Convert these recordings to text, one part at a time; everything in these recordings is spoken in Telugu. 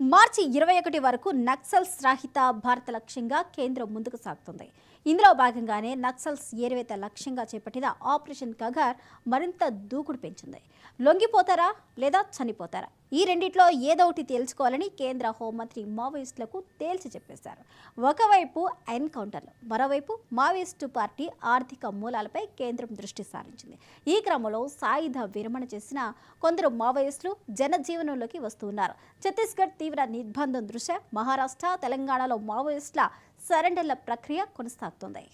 మార్చి ఇరవై ఒకటి వరకు నక్సల్స్ రహిత భారత లక్ష్యంగా కేంద్రం ముందుకు సాగుతుంది. ఇందులో భాగంగానే నక్సల్స్ ఏరివేత లక్ష్యంగా చేపట్టిన ఆపరేషన్ కగార్ మరింత దూకుడు పెంచింది. లొంగిపోతారా లేదా చనిపోతారా? ఈ రెండిట్లో ఏదో ఒకటి తేల్చుకోవాలని కేంద్ర హోంమంత్రి మావోయిస్టులకు తేల్చి చెప్పేశారు. ఒకవైపు ఎన్కౌంటర్లు మరోవైపు మావోయిస్టు పార్టీ ఆర్థిక మూలాలపై కేంద్రం దృష్టి సారించింది. ఈ క్రమంలో సాయుధ విరమణ చేసిన కొందరు మావోయిస్టులు జనజీవనంలోకి వస్తున్నారు ఛత్తీస్గఢ్ తీవ్ర నిర్బంధం దృష్ట్యా మహారాష్ట్ర తెలంగాణలో మావోయిస్టుల సరెండర్ల ప్రక్రియ కొనసాగుతోంది.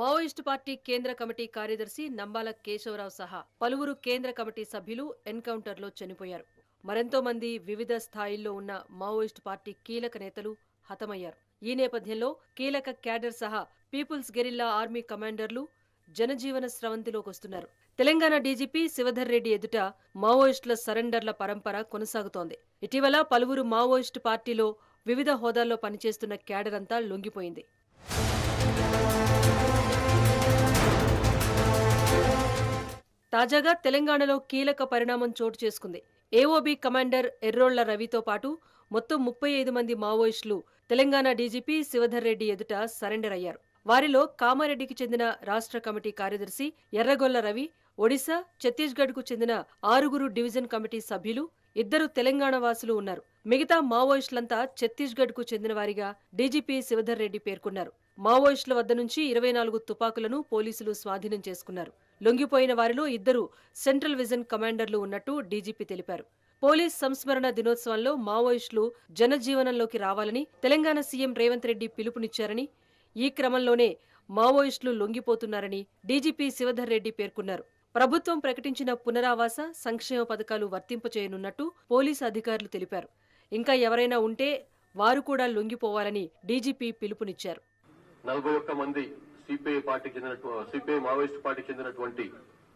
మావోయిస్టు పార్టీ కేంద్ర కమిటీ కార్యదర్శి నంబాల కేశవరావు సహా పలువురు కేంద్ర కమిటీ సభ్యులు ఎన్కౌంటర్లో చనిపోయారు. మరెంతో మంది వివిధ స్థాయిల్లో ఉన్న మావోయిస్టు పార్టీ కీలక నేతలు హతమయ్యారు. ఈ నేపథ్యంలో కీలక క్యాడర్ సహా పీపుల్స్ గెరిల్లా ఆర్మీ కమాండర్లు జనజీవన స్రవంతిలోకి వస్తున్నారు తెలంగాణ డీజీపీ శివధర్ రెడ్డి ఎదుట మావోయిస్టుల సరెండర్ల పరంపర కొనసాగుతోంది. ఇటీవల పలువురు మావోయిస్టు పార్టీలో వివిధ హోదాల్లో పనిచేస్తున్న క్యాడర్ అంతా లొంగిపోయింది. తాజాగా తెలంగాణలో కీలక పరిణామం చోటు చేసుకుంది. ఏఓబీ కమాండర్ ఎర్రోళ్ళ రవితో పాటు మొత్తం ముప్పై ఐదు మంది మావోయిస్టులు తెలంగాణ డీజీపీ శివధర్ రెడ్డి ఎదుట సరెండర్ అయ్యారు. వారిలో కామారెడ్డికి చెందిన రాష్ట్ర కమిటీ కార్యదర్శి ఎర్రగొల్ల రవి ఒడిశా ఛత్తీస్గఢ్కు చెందిన ఆరుగురు డివిజన్ కమిటీ సభ్యులు ఇద్దరు తెలంగాణ వాసులు ఉన్నారు. మిగతా మావోయిస్టులంతా ఛత్తీస్గఢ్కు చెందిన వారిగా డీజీపీ శివధర్ రెడ్డి పేర్కొన్నారు. మావోయిస్టుల వద్ద నుంచి ఇరవై నాలుగు తుపాకులను పోలీసులు స్వాధీనం చేసుకున్నారు. లొంగిపోయిన వారిలో ఇద్దరు సెంట్రల్ విజన్ కమాండర్లు ఉన్నట్టు డీజీపీ తెలిపారు. పోలీస్ సంస్మరణ దినోత్సవంలో మావోయిస్టులు జనజీవనంలోకి రావాలని తెలంగాణ సీఎం రేవంత్ రెడ్డి పిలుపునిచ్చారని ఈ క్రమంలోనే మావోయిస్టులు లొంగిపోతున్నారని డీజీపీ శివధర్ రెడ్డి పేర్కొన్నారు. ప్రభుత్వం ప్రకటించిన పునరావాస సంక్షేమ పథకాలు వర్తింపచేయనున్నట్టు పోలీసు అధికారులు తెలిపారు. ఇంకా ఎవరైనా ఉంటే వారు కూడా లొంగిపోవాలని డీజీపీ పిలుపునిచ్చారు. నలభై ఒక్క మంది సిపిఐ పార్టీకి చెందిన సిపిఐ మావోయిస్ట్ పార్టీకి చెందినటువంటి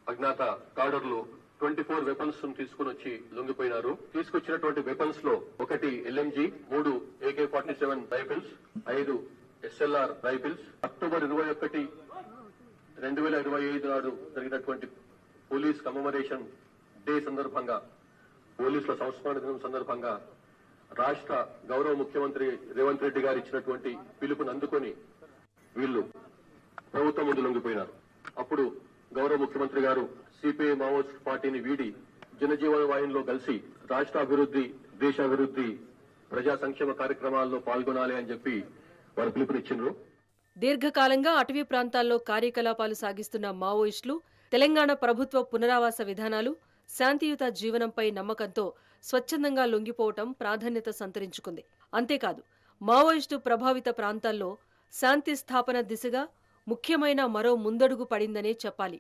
అజ్ఞాత కాడర్లు ట్వంటీ ఫోర్ వెపన్స్ తీసుకుని వచ్చి లొంగిపోయినారు. తీసుకొచ్చినటువంటి వెపన్స్లో ఒకటి ఎల్ఎంజీ మూడు ఏకే ఫార్టీ సెవెన్ రైఫిల్స్ ఐదు ఎస్ఎల్ఆర్ రైఫిల్స్ అక్టోబర్ ఇరవై ఒకటి రెండు వేల ఇరవై ఐదు నాడు జరిగినటువంటి పోలీస్ కమమరేషన్ డే సందర్భంగా పోలీసుల సంస్మరణ దినం సందర్భంగా రాష్ట్ర గౌరవ ముఖ్యమంత్రి రేవంత్ రెడ్డి గారు ఇచ్చినటువంటి పిలుపుని అందుకొని వీళ్ళు ప్రభుత్వం ముందు లొంగిపోయినారు. అప్పుడు గౌరవ ముఖ్యమంత్రి గారు సిపిఐ మావోయిస్ట్ పార్టీని వీడి జనజీవన వాహినిలో కలిసి రాష్ట్ర అభివృద్ధి దేశాభివృద్ధి ప్రజా సంక్షేమ కార్యక్రమాల్లో పాల్గొనాలి అని చెప్పి వారు పిలుపునిచ్చిండ్రు? దీర్ఘకాలంగా అటవీ ప్రాంతాల్లో కార్యకలాపాలు సాగిస్తున్న మావోయిస్టులు తెలంగాణ ప్రభుత్వ పునరావాస విధానాలు శాంతియుత జీవనంపై నమ్మకంతో స్వచ్ఛందంగా లొంగిపోవటం ప్రాధాన్యత సంతరించుకుంది. అంతేకాదు మావోయిస్టు ప్రభావిత ప్రాంతాల్లో శాంతి స్థాపన దిశగా ముఖ్యమైన మరో ముందడుగు పడిందనే చెప్పాలి.